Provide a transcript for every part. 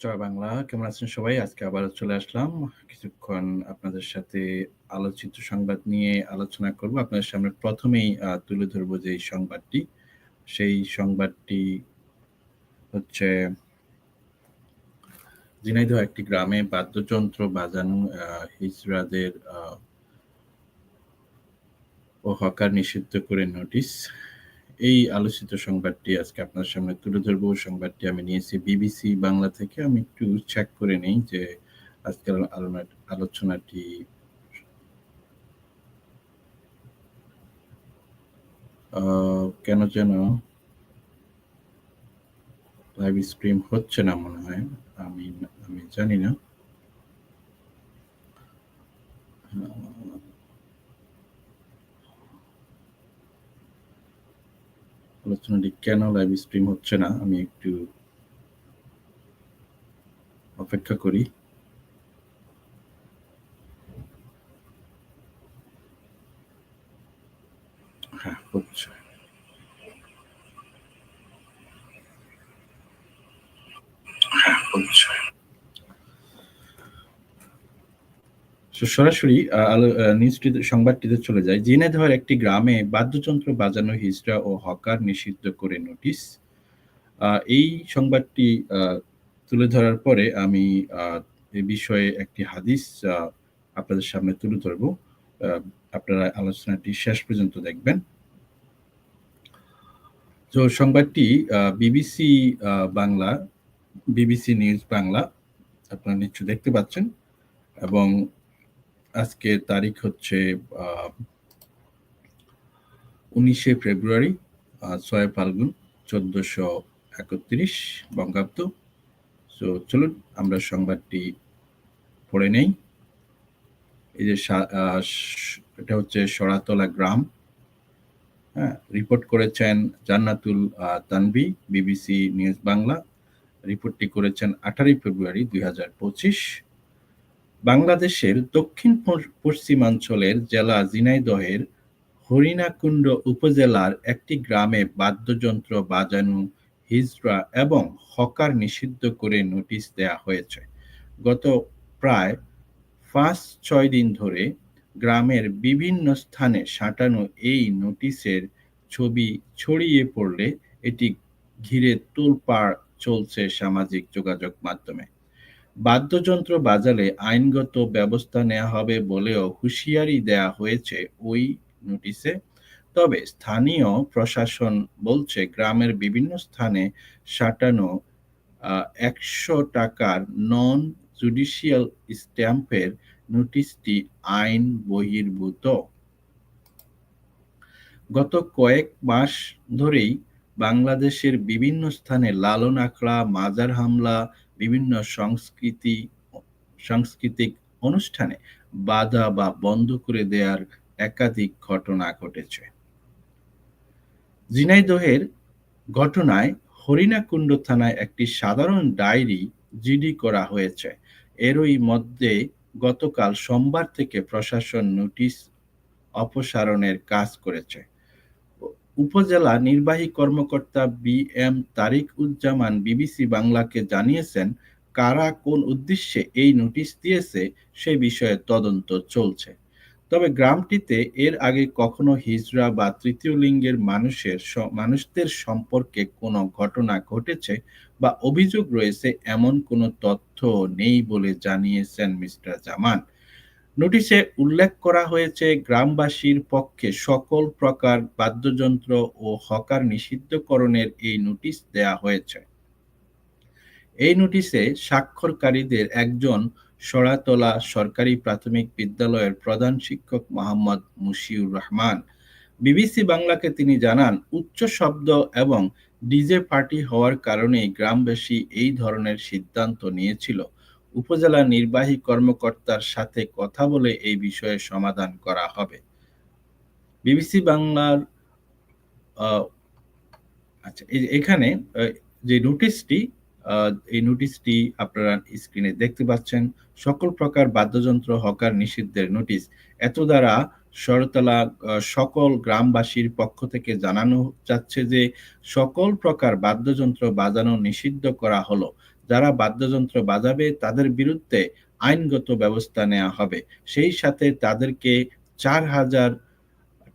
জয় বাংলা। কেমন আছেন সবাই? আজকে আবারও চলে আসলাম। কিছুক্ষণ আপনাদের সাথে আলোচিত সংবাদ নিয়ে আলোচনা করব। আপনাদের সামনে ১ম এই আ তুলে ধরব যেই সংবাদটি, সেই সংবাদটি হচ্ছে ঝিনাইদহ একটি গ্রামে বাদ্যযন্ত্র বাজানো আ ও হকার নিষিদ্ধ করে নোটিশ। এই আলোচিত সংবাদটি আজকে আপনার সামনে তুলে ধরব। সংবাদটি আমি নিয়েছি বিবিসি বাংলা থেকে। আমি একটু চেক করে নেই যে আজকের আলোচনাটি কেন যেন লাইভ স্ট্রিম হচ্ছে না মনে হয়। আমি আমি জানি না। আলোচনাটি কেন লাইভ স্ট্রিম হচ্ছে না? আমি একটু অপেক্ষা করি। হ্যাঁ, হচ্ছে। সো সরাসরি নিউজটিতে সংবাদটিতে চলে যাই। ঝিনাইদহের একটি গ্রামে বাদ্যযন্ত্র বাজানো হিজড়া ও হকার নিষিদ্ধ করে নোটিশ। এই সংবাদটি তুলে ধরার পরে আমি এ বিষয়ে একটি হাদিস আপনাদের সামনে তুলে ধরব। আপনারা আলোচনাটি শেষ পর্যন্ত দেখবেন। তো সংবাদটি BBC Bangla, BBC news Bangla আপনারা নিশ্চয়ই দেখতে পাচ্ছেন এবং আজকে তারিখ হচ্ছে ১৯শে ফেব্রুয়ারি ৬ ফাল্গুন ১৪৩১ বঙ্গাব্দ। সো চলুন আমরা সংবাদটি পড়ে নেই। এই যে এটা হচ্ছে সরাতলা গ্রাম। হ্যাঁ? রিপোর্ট করেছেন জান্নাতুল আ তানভী, বিবিসি নিউজ বাংলা। রিপোর্টটি করেছেন ১৮ ফেব্রুয়ারি ২০২৫। বাংলাদেশের দক্ষিণ পশ্চিমাঞ্চলের জেলা ঝিনাইদহের হরিণাকুণ্ড উপজেলার একটি গ্রামে বাদ্যযন্ত্র বাজানো, হিজড়া এবং হকার নিষিদ্ধ করে নোটিশ দেয়া হয়েছে। গত প্রায় ৫-৬ দিন ধরে গ্রামের বিভিন্ন স্থানে সাঁটানো এই নোটিশের ছবি ছড়িয়ে পড়লে এটি ঘিরে তোলপাড় চলছে সামাজিক যোগাযোগ মাধ্যমে। বাদ্যযন্ত্র বাজালে আইনগত ব্যবস্থা নেওয়া হবে বলেও হুঁশিয়ারি দেয়া হয়েছে ওই নোটিশে। তবে স্থানীয় প্রশাসন বলছে গ্রামের বিভিন্ন স্থানে সাঁটানো আ ৳১০০ নন জুডিশিয়াল স্ট্যাম্পের নোটিশটি আইন বহির্ভূত। গত কয়েক মাস ধরেই বাংলাদেশের বিভিন্ন স্থানে লালন আখড়া, মাজার হামলা, বিভিন্ন সংস্কৃতি, সাংস্কৃতিক অনুষ্ঠানে বাধা বা বন্ধ করে দেয়ার একাধিক ঘটনা ঘটেছে। ঝিনাইদহের ঘটনায় হরিণাকুণ্ড থানায় একটি সাধারণ ডায়েরি জিডি করা হয়েছে। এরই মধ্যে গতকাল সোমবার থেকে প্রশাসন নোটিশ অপসারণের কাজ করেছে। উপজেলা নির্বাহী কর্মকর্তা বি এম তারিক-উজ-জামান বিবিসি বাংলাকে জানিয়েছেন, কারা কোন উদ্দেশ্যে এই নোটিশ দিয়েছে সে বিষয়ে তদন্ত চলছে। তবে গ্রামটিতে এর আগে কখনো হিজড়া বা তৃতীয় লিঙ্গের মানুষের মানুষদের সম্পর্কে কোনো ঘটনা ঘটেছে বা অভিযোগ রয়েছে এমন কোনো তথ্য নেই বলে জানিয়েছেন মিস্টার জামান। নোটিশে উল্লেখ করা হয়েছে গ্রামবাসীর পক্ষে সকল প্রকার বাদ্যযন্ত্র ও হকার নিষিদ্ধকরণের এই নোটিশ দেয়া হয়েছে। এই নোটিশে স্বাক্ষরকারীদের একজন সরাতলা সরকারি প্রাথমিক বিদ্যালয়ের প্রধান শিক্ষক মোহাম্মদ মুশিউর রহমান। বিবিসি বাংলাকে তিনি জানান, উচ্চ শব্দ এবং ডিজে পার্টি হওয়ার কারণেই গ্রামবাসী এই ধরনের সিদ্ধান্ত নিয়েছিল। উপজেলা নির্বাহী কর্মকর্তার সাথে কথা বলে এই বিষয়ে সমাধান করা হবে। বিবিসি বাংলার আচ্ছা এখানে যে নোটিশটি এই নোটিশটি আপনারা স্ক্রিনে দেখতে পাচ্ছেন। সকল প্রকার বাদ্যযন্ত্র, হকার নিষিদ্ধের নোটিশ। এত দ্বারা শরতলা সকল গ্রামবাসীর পক্ষ থেকে জানানো যাচ্ছে যে সকল প্রকার বাদ্যযন্ত্র বাজানো নিষিদ্ধ করা হলো যারা বাদ্যযন্ত্র বাজাবে, তাদের বিরুদ্ধে আইনগত ব্যবস্থা নেওয়া হবে। সেই সাথে তাদেরকে চার হাজার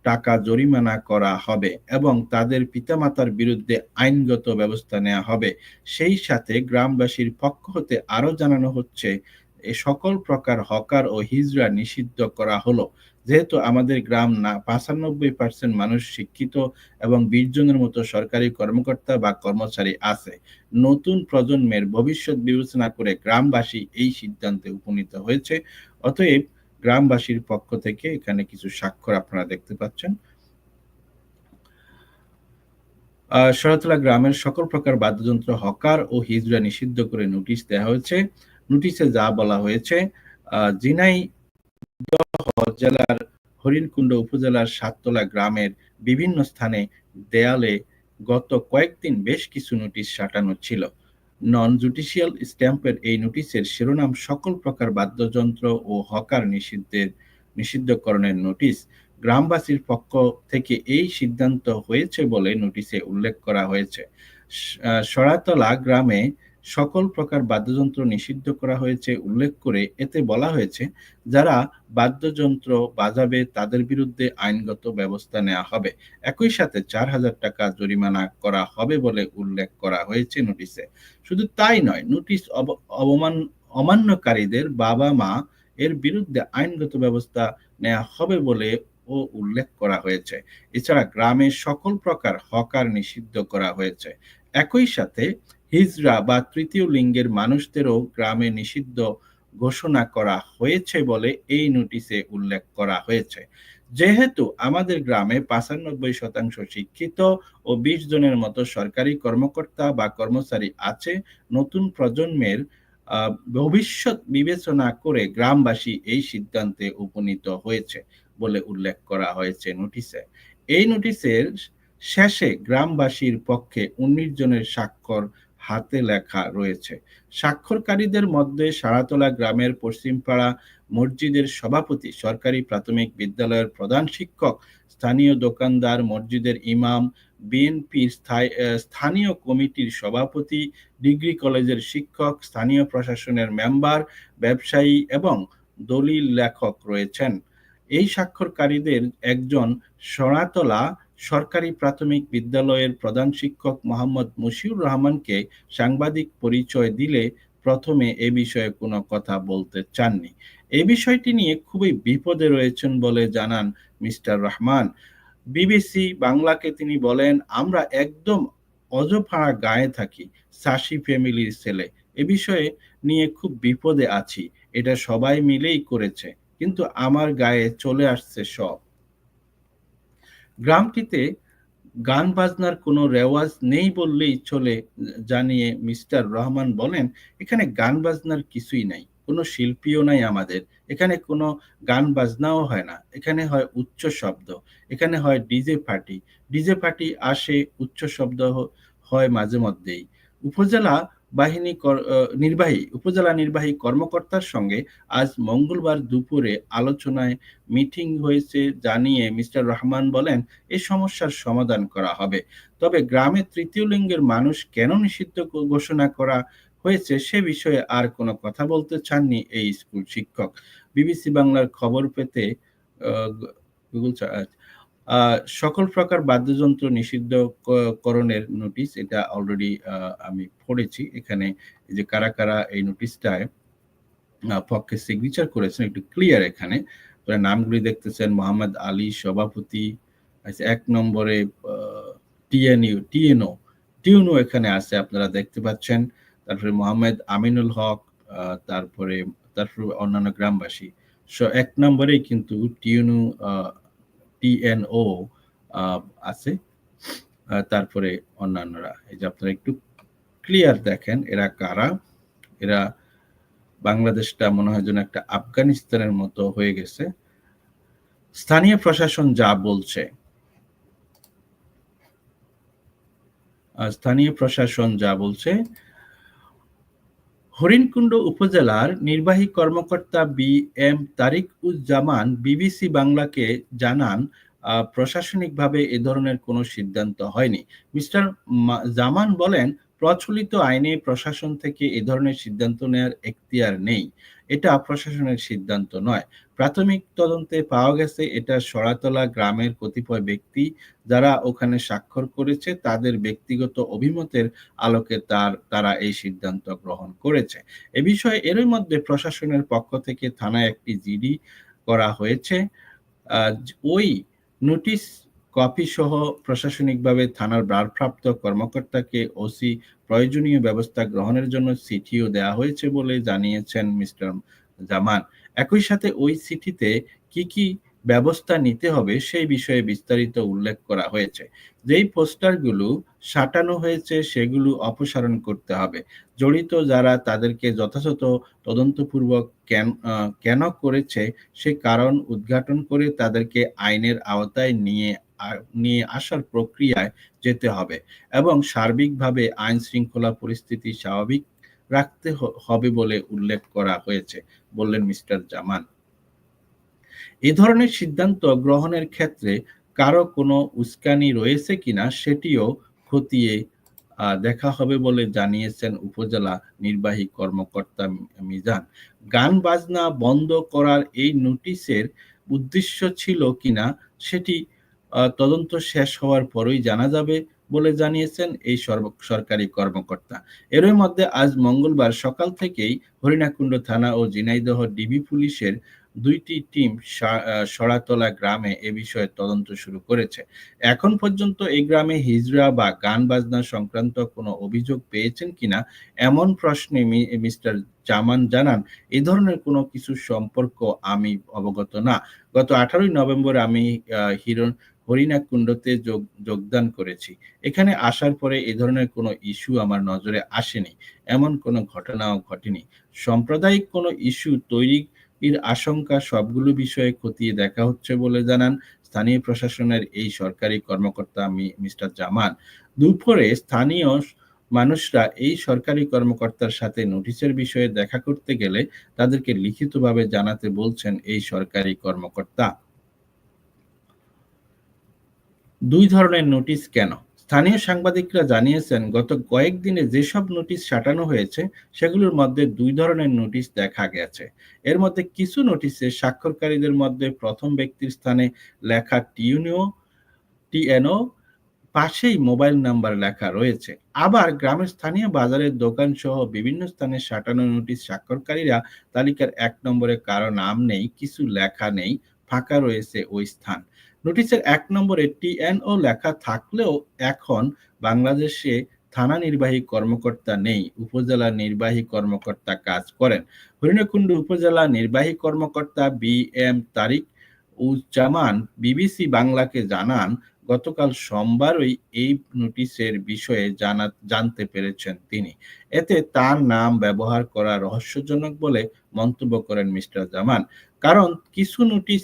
টাকা জরিমানা করা হবে এবং তাদের পিতামাতার বিরুদ্ধে আইনগত ব্যবস্থা নেওয়া হবে। সেই সাথে গ্রামবাসীর পক্ষ হতে আরও জানানো হচ্ছে, এ সকল প্রকার হকার ও হিজরা নিষিদ্ধ করা হলো। যেহেতু আমাদের গ্রাম না, পাঁচানব্বই পার্সেন্ট মানুষ শিক্ষিত এবং বিশ জনের মতো সরকারি কর্মকর্তা বা কর্মচারী আছে। নতুন প্রজন্মের ভবিষ্যৎ বিবেচনা করে গ্রামবাসী এই সিদ্ধান্তে উপনীত হয়েছে। অতএব গ্রামবাসীর পক্ষ থেকে এখানে কিছু স্বাক্ষর আপনারা দেখতে পাচ্ছেন। শরতলা গ্রামের সকল প্রকার বাদ্যযন্ত্র, হকার ও হিজড়া নিষিদ্ধ করে নোটিশ দেওয়া হয়েছে। নোটিশে যা বলা হয়েছে জিনাই জেলার হরিণকুণ্ড উপজেলার সাততলা গ্রামের বিভিন্ন স্থানে দেয়ালে গত কয়েকদিন বেশ কিছু নোটিশ সাটানো ছিল। নন জুডিশিয়াল স্ট্যাম্পের এই নোটিশের শিরোনাম সকল প্রকার বাদ্যযন্ত্র ও হকার নিষিদ্ধের নিষিদ্ধকরণের নোটিশ গ্রামবাসীর পক্ষ থেকে এই সিদ্ধান্ত হয়েছে বলে নোটিশে উল্লেখ করা হয়েছে। সরাতলা গ্রামে সকল প্রকার বাদ্যযন্ত্র নিষিদ্ধ করা হয়েছে উল্লেখ করে এতে বলা হয়েছে, যারা বাদ্যযন্ত্র বাজাবে তাদের বিরুদ্ধে আইনগত ব্যবস্থা নেওয়া হবে। একই সাথে চার হাজার টাকা জরিমানা করা হবে বলে উল্লেখ করা হয়েছে নোটিশে। শুধু তাই নয়, নোটিশ অবমান, অমান্যকারীদের বাবা মা এর বিরুদ্ধে আইনগত ব্যবস্থা নেওয়া হবে বলে ও উল্লেখ করা হয়েছে। এছাড়া গ্রামের সকল প্রকার হকার নিষিদ্ধ করা হয়েছে। একই সাথে হিজরা বা তৃতীয় লিঙ্গের মানুষদেরও গ্রামে নিষিদ্ধ ঘোষণা করা হয়েছে বলে এই নোটিশে উল্লেখ করা হয়েছে। যেহেতু আমাদের গ্রামে পাঁচানব্বই শতাংশ শিক্ষিত ও বিশ জনের মতো সরকারি কর্মকর্তা বা কর্মচারী আছে, নতুন প্রজন্মের ভবিষ্যৎ বিবেচনা করে গ্রামবাসী এই সিদ্ধান্তে উপনীত হয়েছে বলে উল্লেখ করা হয়েছে নোটিশে। এই নোটিশের শেষে গ্রামবাসীর পক্ষে উনিশ জনের স্বাক্ষর হাতে লেখা রয়েছে। স্বাক্ষরকারীদের মধ্যে সারাতলা গ্রামের পশ্চিমপাড়া মসজিদের সভাপতি, সরকারি প্রাথমিক বিদ্যালয়ের প্রধান শিক্ষক, স্থানীয় দোকানদার, মসজিদের ইমাম বিএনপির স্থানীয় কমিটির সভাপতি, ডিগ্রি কলেজের শিক্ষক, স্থানীয় প্রশাসনের মেম্বার, ব্যবসায়ী এবং দলিল লেখক রয়েছেন। এই স্বাক্ষরকারীদের একজন সনাতলা সরকারি প্রাথমিক বিদ্যালয়ের প্রধান শিক্ষক মোহাম্মদ মশিউর রহমানকে সাংবাদিক পরিচয় দিলে প্রথমে এ বিষয়ে কোনো কথা বলতে চাননি। এ বিষয়টি নিয়ে খুবই বিপদে রয়েছেন বলে জানান মিস্টার রহমান। বিবিসি বাংলাকে তিনি বলেন, আমরা একদম অজফাড়া গায়ে থাকি সাশি ফ্যামিলির ছেলে। এ বিষয়ে নিয়ে খুব বিপদে আছি। এটা সবাই মিলেই করেছে, কিন্তু আমার গায়ে চলে আসছে সব। গ্রামটিতে গান বাজনার কোনো রেওয়াজ নেই বললেই চলে, জানিয়ে মিস্টার রহমান বলেন, এখানে গান বাজনার কিছুই নাই, কোনো শিল্পীও নাই আমাদের, এখানে কোনো গান বাজনাও হয় না, এখানে হয় উচ্চ শব্দ, এখানে হয় ডিজে পার্টি ডিজে পার্টি আসে উচ্চ শব্দ হয় মাঝে মধ্যেই। উপজেলা বাহিনী নির্বাহী, উপজেলা নির্বাহী কর্মকর্তার সঙ্গে আজ মঙ্গলবার দুপুরে আলোচনায় মিটিং হয়েছে জানিয়ে মিস্টার রহমান বলেন এই সমস্যার সমাধান করা হবে। তবে গ্রামে তৃতীয় লিঙ্গের মানুষ কেন নিষিদ্ধ ঘোষণা করা হয়েছে সে বিষয়ে আর কোনো কথা বলতে চাননি এই স্কুল শিক্ষক। বিবিসি বাংলার খবর পেতে সকল প্রকার বাদ্যযন্ত্র নিষিদ্ধ করণের নোটিশ এটা অলরেডি আমি পড়েছি। এখানে যে কারা কারা এই নোটিশটায় পক্ষে সিগনেচার করেছেন একটু ক্লিয়ার এখানে। নামগুলি দেখতেছেন মোহাম্মদ আলী সভাপতি আচ্ছা, এক নম্বরে টিএনইউ টিএনও টিউনও এখানে আছে আপনারা দেখতে পাচ্ছেন। তারপরে মোহাম্মদ আমিনুল হক তারপরে তারপরে অন্যান্য গ্রামবাসী। এক নম্বরেই কিন্তু টিউনু টিএনও আছে। তারপরে অন্যান্যরা। এই যে আপনারা একটু ক্লিয়ার দেখেন, এরা কারা? এরা বাংলাদেশটা মনে হয় যেন একটা আফগানিস্তানের মতো হয়ে গেছে। স্থানীয় প্রশাসন যা বলছে স্থানীয় প্রশাসন যা বলছে হরিণকুণ্ড উপজেলার নির্বাহী কর্মকর্তা বি এম তারিক-উজ-জামান বিবিসি বাংলাকে জানান, প্রশাসনিকভাবে এ ধরনের কোনো সিদ্ধান্ত হয়নি। মিস্টার জামান বলেন, প্রচলিত আইনে প্রশাসন থেকে এ ধরনের সিদ্ধান্ত নেয়ার এখতিয়ার নেই। এটা প্রশাসনের সিদ্ধান্ত নয়। প্রাথমিক তদন্তে পাওয়া গেছে, এটা সরাতলা গ্রামের কতিপয় ব্যক্তি যারা ওখানে স্বাক্ষর করেছে, তাদের ব্যক্তিগত অভিমতের আলোকে তার, তারা এই সিদ্ধান্ত গ্রহণ করেছে। এ বিষয়ে এরই মধ্যে প্রশাসনের পক্ষ থেকে থানায় একটি জিডি করা হয়েছে। ওই নোটিশ কপি সহ প্রশাসনিকভাবে থানার ভারপ্রাপ্ত কর্মকর্তাকে ওসি প্রয়োজনীয় ব্যবস্থা গ্রহণের জন্য চিঠিও দেওয়া হয়েছে বলে জানিয়েছেন মিস্টার জামান একই সাথে ওই চিঠিতে কি কি ব্যবস্থা নিতে হবে সেই বিষয়ে বিস্তারিত উল্লেখ করা হয়েছে। যেই পোস্টারগুলো সাটানো হয়েছে সেগুলো অপসারণ করতে হবে। জড়িত যারা তাদেরকে যথাযথ তদন্তপূর্বক কেন কেন করেছে সে কারণ উদ্ঘাটন করে তাদেরকে আইনের আওতায় নিয়ে নিয়ে আসার প্রক্রিয়ায় যেতে হবে এবং সার্বিকভাবে আইন শৃঙ্খলা পরিস্থিতি স্বাভাবিক রাখতে হবে বলে উল্লেখ করা হয়েছে, বললেন মিস্টার জামান। এ ধরনের সিদ্ধান্ত গ্রহণের ক্ষেত্রে কারও কোনো উস্কানি রয়েছে কিনা সেটিও খতিয়ে দেখা হবে বলে জানিয়েছেন উপজেলা নির্বাহী কর্মকর্তা মিজান। গান বাজনা বন্ধ করার এই নোটিশের উদ্দেশ্য ছিল কিনা সেটি তদন্ত শেষ হওয়ার পরই জানা যাবে। বলে জানিয়েছেন এই সরকারি কর্মকর্তা। এরই মধ্যে আজ মঙ্গলবার সকাল থেকেই হরিণাকুণ্ড থানা ও ঝিনাইদহ ডিবি পুলিশের দুইটি টিম সরাতলা গ্রামে এ বিষয়ে তদন্ত শুরু করেছে। এখন পর্যন্ত এই গ্রামে হিজড়া বা গান বাজনা সংক্রান্ত কোনো অভিযোগ পেয়েছেন কিনা এমন প্রশ্নে মিস্টার জামান জানান এই ধরনের কোনো কিছু সম্পর্ক আমি অবগত না। গত আঠারোই নভেম্বর আমি হিরণ হরিণা কুণ্ডতে যোগ, যোগদান করেছি। এখানে আসার পরে এ ধরনের কোনো ইস্যু আমার নজরে আসেনি। এমন কোনো ঘটনাও ঘটেনি। সাম্প্রদায়িক কোনো ইস্যু তৈরি এর আশঙ্কা সবগুলো বিষয়ে খতিয়ে দেখা হচ্ছে বলে জানান স্থানীয় প্রশাসনের এই সরকারি কর্মকর্তা মিস্টার জামান। দুপুরে স্থানীয় মানুষরা এই সরকারি কর্মকর্তার সাথে নোটিশের বিষয়ে দেখা করতে গেলে তাদেরকে লিখিতভাবে জানাতে বলছেন এই সরকারি কর্মকর্তা। দুই ধরনের নোটিশ কেন? স্থানীয় সাংবাদিকরা জানিয়েছেন, গত কয়েকদিনে যেসব নোটিশ সাটানো হয়েছে, সেগুলোর মধ্যে দুই ধরনের নোটিশ দেখা গেছে। এর মধ্যে কিছু নোটিশে স্বাক্ষরকারীদের মধ্যে প্রথম ব্যক্তির স্থানে লেখা টিউনিও টিএনও, পাশেই মোবাইল নাম্বার লেখা রয়েছে। আবার গ্রামের স্থানীয় বাজারের দোকান সহ বিভিন্ন স্থানে সাটানো নোটিশ স্বাক্ষরকারীরা তালিকার এক নম্বরে কারও নাম নেই, কিছু লেখা নেই, ফাঁকা রয়েছে ওই স্থান। নোটিশের এক নম্বরে টিএনও লেখা থাকলেও এখন বাংলাদেশে থানা নির্বাহী কর্মকর্তা নেই, উপজেলা নির্বাহী কর্মকর্তা কাজ করেন। হরিণকুণ্ড উপজেলা নির্বাহী কর্মকর্তা B M Tariq Uzzaman BBC বাংলাকে জানান, গতকাল সোমবারই এই নোটিশের বিষয়ে জানা, জানতে পেরেছেন তিনি। এতে তার নাম ব্যবহার করা রহস্যজনক বলে মন্তব্য করেন মিস্টার জামান। কারণ কিছু নোটিশ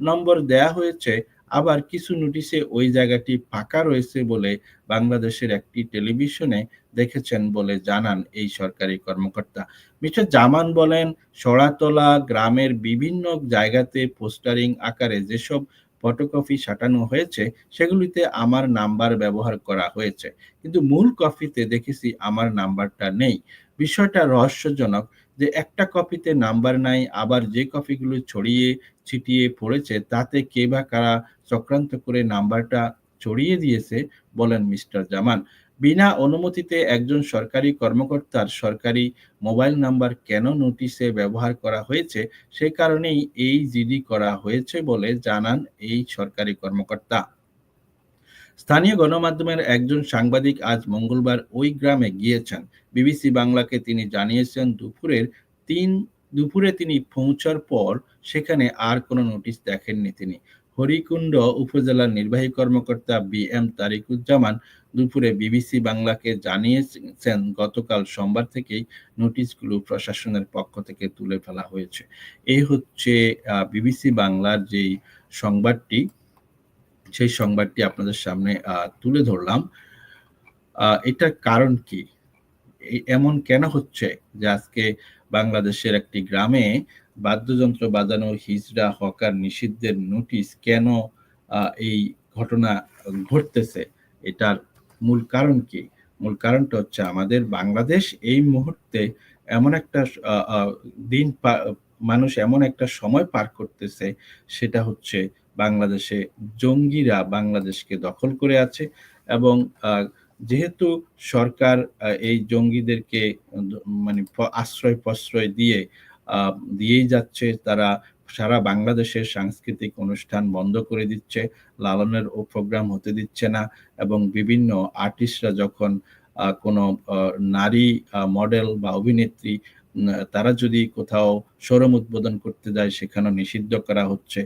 নম্বর দেয়া হয়েছে, আবার কিছু নোটিশে ওই জায়গাটি ফাঁকা রয়েছে বলে বাংলাদেশের একটি টেলিভিশনে দেখেছেন বলে জানান এই সরকারি কর্মকর্তা। মিস্টার জামান বলেন সরাতলা গ্রামের বিভিন্ন জায়গাতে পোস্টারিং আকারে যেসব ফটোকপি সাটানো হয়েছে, সেগুলিতে আমার নাম্বার ব্যবহার করা হয়েছে। কিন্তু মূল কপিতে দেখেছি আমার নাম্বারটা নেই। বিষয়টা রহস্যজনক। যে একটা কপিতে নাম্বার নাই, আবার যে কপিগুলো ছড়িয়ে ছিটিয়ে পড়েছে, তাতে কে বা কারা চক্রান্ত করে নাম্বারটা ছড়িয়ে দিয়েছে বলেন মিস্টার জামান। বিনা অনুমতিতে একজন সরকারি কর্মকর্তার সরকারি মোবাইল নাম্বার কেন নোটিশে ব্যবহার করা হয়েছে? সে কারণেই এই জিডি করা হয়েছে বলে জানান এই সরকারি কর্মকর্তা। স্থানীয় গণমাধ্যমের একজন সাংবাদিক আজ মঙ্গলবার ওই গ্রামে গিয়েছেন। বিবিসি বাংলাকে তিনি জানিয়েছেন, দুপুরের তিন, দুপুরে তিনি পৌঁছার পর সেখানে আর কোনো নোটিশ দেখেননি তিনি। হরিকুণ্ড উপজেলার নির্বাহী কর্মকর্তা বি এম তারিকুজ্জামান দুপুরে বিবিসি বাংলাকে জানিয়েছেন, গতকাল সোমবার থেকেই নোটিশগুলো প্রশাসনের পক্ষ থেকে তুলে ফেলা হয়েছে। এই হচ্ছে বিবিসি বাংলার যেই সংবাদটি সেই সংবাদটি আপনাদের সামনে তুলে ধরলাম। এটার কারণ কি? এমন কেন হচ্ছে যে আজকে বাংলাদেশের একটি গ্রামে বাদ্যযন্ত্র বাজানো হিজড়া হকার নিষিদ্ধের নোটিশ কেন এই ঘটনা ঘটতেছে? এটার মূল কারণ কি? মূল কারণটা হচ্ছে আমাদের বাংলাদেশ এই মুহূর্তে এমন একটা দিন মানুষ এমন একটা সময় পার করতেছে, সেটা হচ্ছে বাংলাদেশে জঙ্গিরা বাংলাদেশকে দখল করে আছে এবং যেহেতু সরকার এই জঙ্গিদেরকে মানে আশ্রয় প্রশ্রয় দিয়ে দিয়েই যাচ্ছে, তারা সারা বাংলাদেশের সাংস্কৃতিক অনুষ্ঠান বন্ধ করে দিচ্ছে, লালনের ও প্রোগ্রাম হতে দিচ্ছে না এবং বিভিন্ন আর্টিস্টরা যখন কোনো নারী মডেল বা অভিনেত্রী তারা যদি কোথাও শোরুম উদ্বোধন করতে যায় সেখানে নিষিদ্ধ করা হচ্ছে।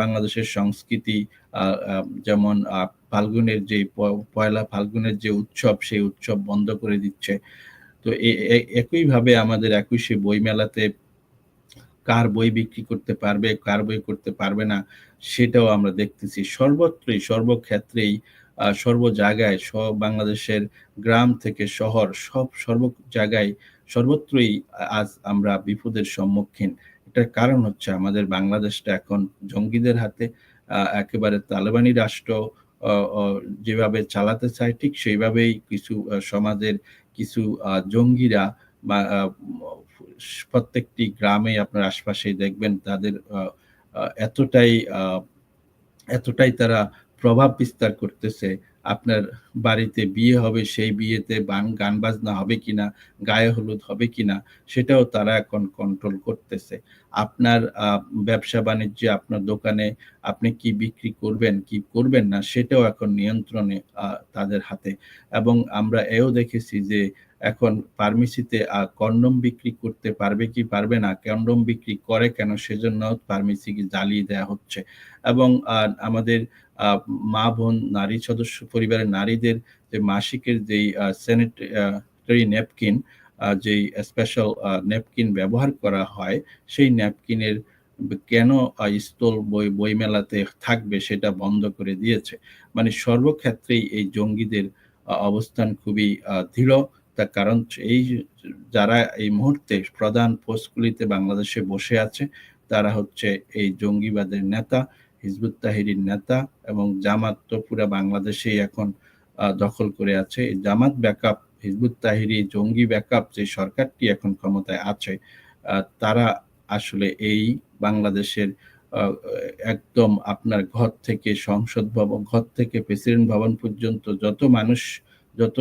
বাংলাদেশের সংস্কৃতি যেমন ফাল্গুনের যে পয়লা ফাল্গুনের যে উৎসব, সেই উৎসব বন্ধ করে দিচ্ছে। তো একইভাবে আমাদের একুশে বই মেলাতে কার বই বিক্রি করতে পারবে, কার বই করতে পারবে না, সেটাও আমরা দেখতেছি। সর্বত্রই, সর্বক্ষেত্রেই সর্ব জায়গায়, সব বাংলাদেশের গ্রাম থেকে শহর, সব সর্ব জায়গায় সর্বত্রই আজ আমরা বিপদের সম্মুখীন। এটার কারণ হচ্ছে আমাদের বাংলাদেশটা এখন জঙ্গিদের হাতে একেবারে তালেবানি রাষ্ট্র যেভাবে চালাতে চায়, ঠিক সেইভাবেই কিছু সমাজের কিছু জঙ্গিরা বা প্রত্যেকটি গ্রামে আপনার আশপাশে দেখবেন তাদের এতটাই এতটাই তারা প্রভাব বিস্তার করতেছে আপনার বাড়িতে বিয়ে হবে, সেই বিয়েতে গান বাজনা হবে কিনা, গায়ে হলুদ হবে কিনা, সেটাও তারা এখন কন্ট্রোল করতেছে। আপনার ব্যবসা বাণিজ্যে আপনার দোকানে আপনি কি বিক্রি করবেন, কি করবেন না, সেটাও এখন নিয়ন্ত্রণে তাদের হাতে। এবং আমরা এও দেখেছি যে এখন ফার্মেসিতে কন্ডম বিক্রি করতে পারবে কি পারবে না, কন্ডম বিক্রি করে কেন সেজন্য ফার্মেসিকে জ্বালিয়ে দেওয়া হচ্ছে। এবং আমাদের মা বোন, নারী সদস্য পরিবারের নারীদের যে মাসিকের যেই স্যানিটারি ন্যাপকিন যেই স্পেশাল ন্যাপকিন ব্যবহার করা হয়, সেই ন্যাপকিনের কেন স্থল বই, বইমেলাতে থাকবে সেটা বন্ধ করে দিয়েছে। মানে সর্বক্ষেত্রেই এই জঙ্গিদের অবস্থান খুবই দৃঢ় তার কারণ এই যারা এই মুহূর্তে প্রধান পোস্টগুলিতে বাংলাদেশে বসে আছে, তারা হচ্ছে এই জঙ্গিবাদের নেতা। হিজবুত তাহিরির নেতা এবং জামাত তো পুরা বাংলাদেশেই এখন দখল করে আছে। জামাত ব্যাকআপ, হিজবুত তাহিরি জঙ্গি ব্যাকআপ যে সরকারটি এখন ক্ষমতায় আছে তারা আসলে এই বাংলাদেশের একদম আপনার ঘর থেকে সংসদ ভবন, ঘর থেকে প্রেসিডেন্ট ভবন পর্যন্ত যত মানুষ, যত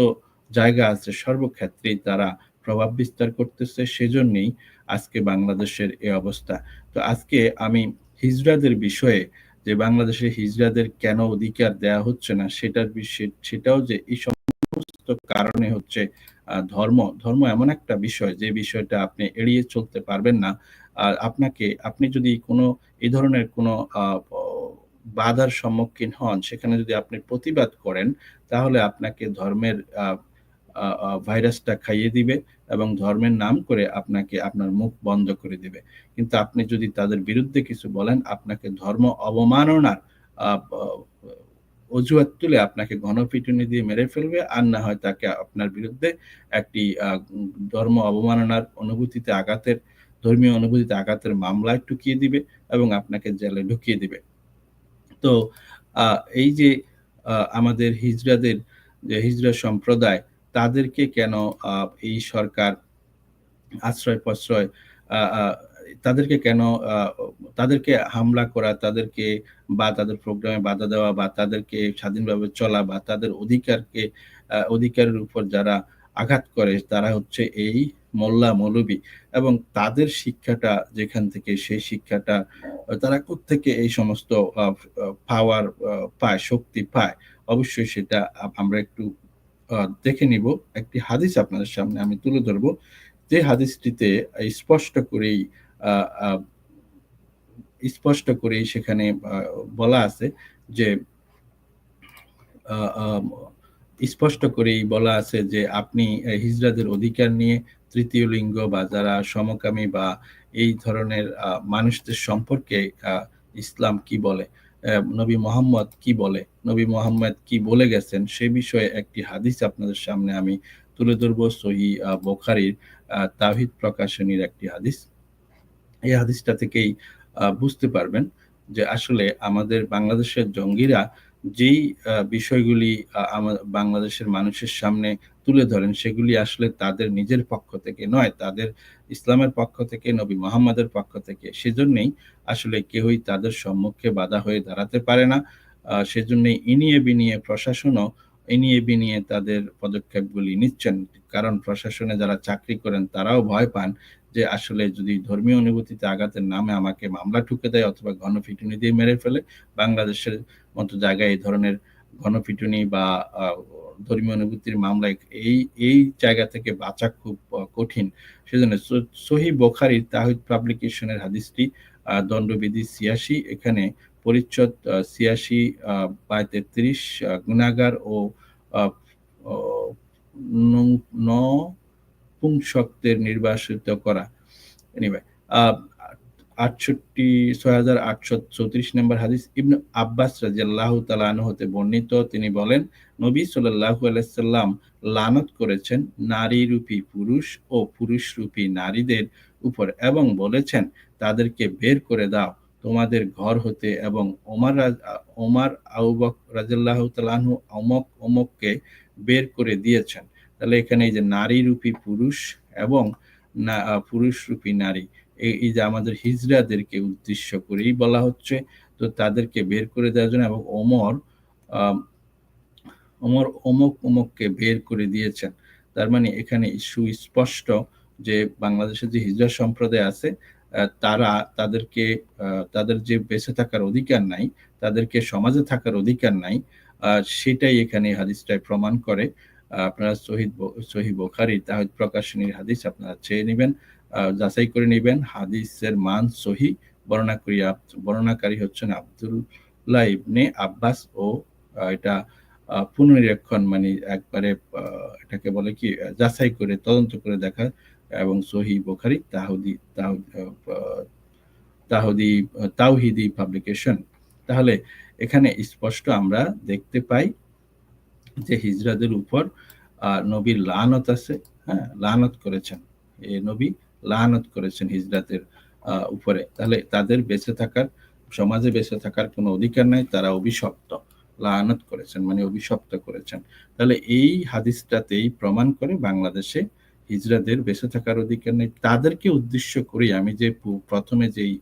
জায়গা আছে সর্বক্ষেত্রেই তারা প্রভাব বিস্তার করতেছে। সেজন্যই আজকে বাংলাদেশের এই অবস্থা। তো আজকে আমি হিজড়াদের বিষয়ে যে বাংলাদেশে হিজড়াদের কেন অধিকার দেয়া হচ্ছে না, সেটার সেটাও যে এই সমস্ত কারণে হচ্ছে ধর্ম ধর্ম এমন একটা বিষয় যে বিষয়টা আপনি এড়িয়ে চলতে পারবেন না। আর আপনাকে, আপনি যদি কোনো, এই ধরনের কোনো বাধার সম্মুখীন হন, সেখানে যদি আপনি প্রতিবাদ করেন, তাহলে আপনাকে ধর্মের ভাইরাসটা খাইয়ে দিবে এবং ধর্মের নাম করে আপনাকে আপনার মুখ বন্ধ করে দিবে। কিন্তু আপনি যদি তাদের বিরুদ্ধে কিছু বলেন, আপনাকে ধর্ম অবমাননার অজুহাত তুলে আপনাকে গণপিটুনি দিয়ে মেরে ফেলবে, আর না হয় তাকে আপনার বিরুদ্ধে একটি ধর্ম অবমাননার অনুভূতিতে আঘাতের, ধর্মীয় অনুভূতিতে আঘাতের মামলায় টুকিয়ে দিবে এবং আপনাকে জেলে ঢুকিয়ে দিবে। তো এই যে আমাদের হিজড়াদের, যে হিজড়া সম্প্রদায় তাদেরকে কেন এই সরকার আশ্রয় প্রশ্রয় তাদেরকে কেন তাদেরকে হামলা করা, তাদেরকে বা তাদের প্রোগ্রামে বাধা দেওয়া বা তাদেরকে স্বাধীনভাবে চলা বা তাদের অধিকারকে অধিকারের উপর যারা আঘাত করে, তারা হচ্ছে এই মোল্লা মৌলবী। এবং তাদের শিক্ষাটা যেখান থেকে, সেই শিক্ষাটা তারা থেকে এই সমস্ত পাওয়ার পায়, শক্তি পায়? অবশ্যই সেটা আমরা একটু দেখে নিব। একটি হাদিস আপনাদের সামনে আমি তুলে ধরব। যে হাদিসটিতে স্পষ্ট করেই স্পষ্ট করেই সেখানে বলা আছে যে স্পষ্ট করেই বলা আছে যে আপনি হিজরাদের অধিকার নিয়ে তৃতীয় লিঙ্গ বা যারা সমকামী বা এই ধরনের মানুষদের সম্পর্কে ইসলাম কি বলে নবী মোহাম্মদ কি বলে নবী মোহাম্মদ কি বলে গেছেন সে বিষয়ে একটি হাদিস আপনাদের সামনে আমি তুলে ধরব সহি বোখারির আ তাওহীদ প্রকাশনীর একটি হাদিস। এই হাদিসটা থেকেই বুঝতে পারবেন যে আসলে আমাদের বাংলাদেশের জঙ্গিরা যেই বিষয়গুলি বাংলাদেশের মানুষের সামনে তুলে ধরেন সেগুলি আসলে তাদের নিজের পক্ষ থেকে নয়, তাদের ইসলামের পক্ষ থেকে, নবী মোহাম্মদের পক্ষ থেকে। সেজন্যই আসলে কেউই তাদের সম্মুখে বাধা হয়ে দাঁড়াতে পারে না। আ সেজন্যই ইনিয়ে বিনিয়ে প্রশাসনও ইনিয়ে বিনিয়ে তাদের পদক্ষেপগুলি নিচ্ছেন। কারণ প্রশাসনে যারা চাকরি করেন তারাও ভয় পান যে আসলে যদি ধর্মীয় অনুভূতিতে আঘাতের নামে আমাকে মামলা ঠুকে দেয় অথবা গণপিটুনি দিয়ে মেরে ফেলে, বাংলাদেশের মতো জায়গায় এই ধরনের গণপিটুনি বা ধর্মীয় অনুভূতির মামলায় এই এই জায়গা থেকে বাঁচা খুব কঠিন। সেজন্য স সহিহ বোখারির তাওহীদ পাবলিকেশনের হাদিসটি দণ্ডবিধি ৮৬ এখানে পরিচ্ছদ আ ৮৬ আ বাই ৩৩ আ গুনাহগার ও নপুংসকদের নির্বাসিত করা। এনিওয়ে আ ৬৮ ৬৮৩৪ নম্বর হাদিস ইবনে আব্বাস রাদিয়াল্লাহু তাআলা হতে বর্ণিত তিনি বলেন, নবী সাল্লাল্লাহু আলাইহি সাল্লাম লানত করেছেন নারীরূপী পুরুষ ও পুরুষরূপী নারীদের উপর এবং বলেছেন, তাদেরকে বের করে দাও তোমাদের ঘর হতে এবং ওমর ওমর রাদিয়াল্লাহু তাআলা আনহু অমক, অমককে বের করে দিয়েছেন। তাহলে এখানে এই যে নারী রূপী পুরুষ এবং না আ পুরুষরূপী নারী এই, যে আমাদের হিজড়াদেরকে উদ্দেশ্য করেই বলা হচ্ছে। তো তাদেরকে বের করে দেওয়ার জন্য এবং ওমর আ ওমর অমুক, অমুককে বের করে দিয়েছেন। তার মানে এখানে সুস্পষ্ট যে বাংলাদেশের যে হিজড়া সম্প্রদায় আছে তারা তাদেরকে তাদের যে বেঁচে থাকার অধিকার নাই, তাদেরকে সমাজে থাকার অধিকার নাই, সেটাই এখানে হাদিসটায় প্রমাণ করে। আপনারা সহিদ ব সহিহ বোখারির তাওহীদ প্রকাশনীর হাদিস আপনারা চেয়ে নিবেন, যাচাই করে নিবেন। হাদিসের মান সহিহ বর্ণনা আব বর্ণনাকারী হচ্ছেন আব্দুল্লাহ ইবনে আব্বাস ও এটা আ পুনর্নিরীক্ষণ মানে একবারে এটাকে বলে কি যাচাই করে তদন্ত করে দেখা এবং সহিহ বোখারি তাহুদি তাহুদি তাওহিদি পাবলিকেশন। তাহলে এখানে স্পষ্ট আমরা দেখতে পাই যে হিজড়াদের উপর নবীর লানত আছে, হ্যাঁ? লানত করেছেন। এ নবী লানত করেছেন হিজরাতের উপরে। তাহলে তাদের বেঁচে থাকার সমাজে বেঁচে থাকার কোনো অধিকার নাই। তারা অভিশপ্ত। লানত করেছেন মানে অভিশপ্ত করেছেন। তাহলে এই হাদিসটাতেই প্রমাণ করে বাংলাদেশে হিজড়াদের বেঁচে থাকার অধিকার নেই। তাদেরকে উদ্দেশ্য করে আমি যে প্রথমে ১ম যেই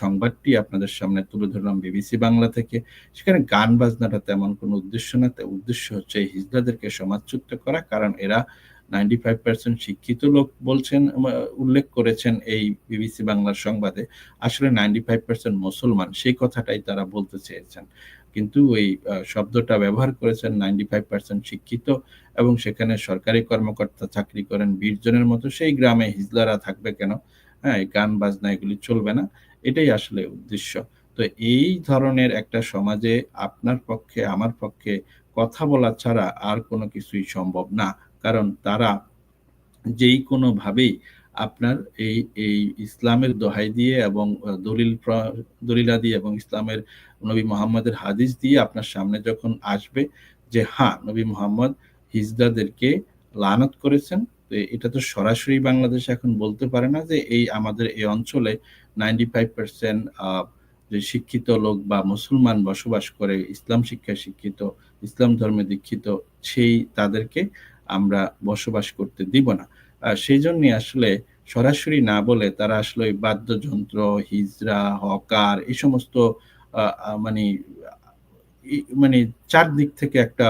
সংবাদটি আপনাদের সামনে তুলে ধরলাম বিবিসি বাংলা থেকে, সেখানে গান বাজনাটা তেমন কোনো উদ্দেশ্য না। তা উদ্দেশ্য হচ্ছে এই হিজড়াদেরকে সমাজচ্যুত করা। কারণ এরা 95% শিক্ষিত লোক বলছেন উল্লেখ করেছেন এই বিবিসি বাংলার সংবাদে। আসলে 95% মুসলমান সেই কথাটাই তারা বলতে চেয়েছেন। কিন্তু ওই শব্দটা ব্যবহার করেছেন 95% শিক্ষিত এবং সেখানে সরকারি কর্মকর্তা চাকরি করেন ২০ জনের মতো। সেই গ্রামে হিজড়ারা থাকবে কেন? হ্যাঁ? গান বাজনা এগুলি চলবে না। এটাই আসলে উদ্দেশ্য। তো এই ধরনের একটা সমাজে আপনার পক্ষে, আমার পক্ষে কথা বলা ছাড়া আর কোনো কিছুই সম্ভব না। কারণ তারা যেই কোনোভাবেই আপনার এই, এই ইসলামের দোহাই দিয়ে এবং দলিল দলিলাদি এবং ইসলামের নবী মোহাম্মদের হাদিস দিয়ে আপনার সামনে যখন আসবে যে হ্যাঁ, নবী মোহাম্মদ হিজদাদেরকে লানত করেছেন। এটা তো সরাসরি বাংলাদেশ এখন বলতে পারে না যে এই আমাদের এই অঞ্চলে 95% আ যে শিক্ষিত লোক বা মুসলমান বসবাস করে, ইসলাম শিক্ষায় শিক্ষিত, ইসলাম ধর্মে দীক্ষিত সেই তাদেরকে আমরা বসবাস করতে দিব না। আ সেজন্যই আসলে সরাসরি না বলে তারা আসলে ওই বাদ্যযন্ত্র, হিজড়া, হকার এই সমস্ত মানি মানে চারদিক থেকে একটা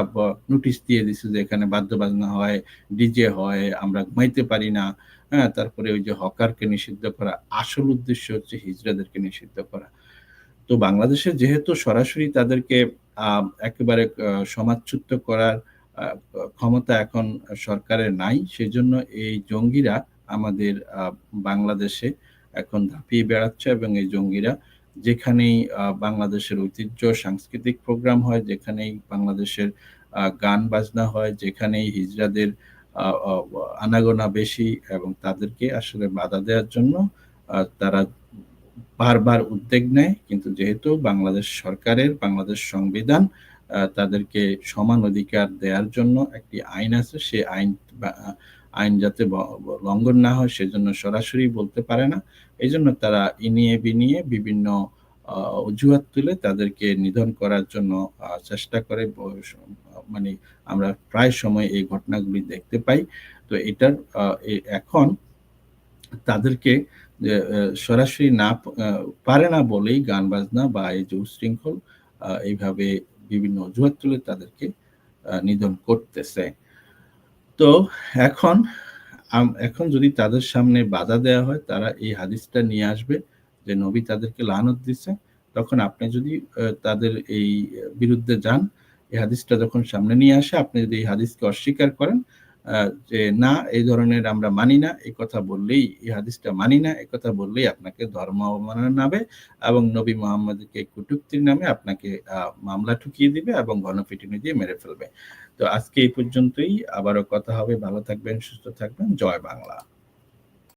নোটিশ দিয়ে দিছে যে এখানে বাজনা হয়, ডিজে হয়, আমরা ঘুমাইতে পারি না। হ্যাঁ? তারপরে ওই যে হকারকে নিষিদ্ধ করা। আসল উদ্দেশ্য হচ্ছে হিজড়াদেরকে নিষিদ্ধ করা। তো বাংলাদেশে যেহেতু সরাসরি তাদেরকে একেবারে সমাজচ্যুত করার ক্ষমতা এখন সরকারের নাই। সেজন্য এই জঙ্গিরা আমাদের বাংলাদেশে এখন ধাপিয়ে বেড়াচ্ছে এবং এই জঙ্গিরা যেখানেই বাংলাদেশের ঐতিহ্য সাংস্কৃতিক প্রোগ্রাম হয়, যেখানেই বাংলাদেশের গান বাজনা হয়, যেখানেই হিজড়াদের আনাগোনা বেশি এবং তাদেরকে আসলে বাধা দেওয়ার জন্য তারা বারবার উদ্যোগ নেয়। কিন্তু যেহেতু বাংলাদেশ সরকারের, বাংলাদেশ সংবিধান তাদেরকে সমান অধিকার দেওয়ার জন্য একটি আইন আছে। সে আইন আইন যাতে লঙ্ঘন না হয় সেজন্য সরাসরি বলতে পারে না। এই জন্য তারা ইনিয়ে বিনিয়ে বিভিন্ন অজুহাত তুলে তাদেরকে নিধন করার জন্য চেষ্টা করে মানে আমরা প্রায় সময় এই ঘটনাগুলি দেখতে পাই। তো এটার এখন তাদেরকে সরাসরি না পারে না বলেই গান বাজনা বা এই যে উচ্ছৃঙ্খল আ এইভাবে বিভিন্ন অজুহাত তুলে তাদেরকে নিধন করতেছে। তো এখন এখন যদি তাদের সামনে বাধা দেওয়া হয় তারা এই হাদিসটা নিয়ে আসবে যে নবী তাদেরকে লানত দিছে। তখন আপনি যদি তাদের এই বিরুদ্ধে যান, এই হাদিসটা যখন সামনে নিয়ে আসে আপনি যদি এই হাদিসকে অস্বীকার করেন যে না এই ধরনের আমরা মানি না, এই কথা বললেই এই হাদিসটা মানি না, এই কথা বললেই আপনাকে ধর্ম অবমাননার নামে এবং নবী মোহাম্মদকে কুটুক্তির নামে আপনাকে মামলা ঠুকিয়ে দিবে এবং গণপিটুনি দিয়ে মেরে ফেলবে। তো আজকে এই পর্যন্তই। আবারও কথা হবে। ভালো থাকবেন, সুস্থ থাকবেন। জয় বাংলা।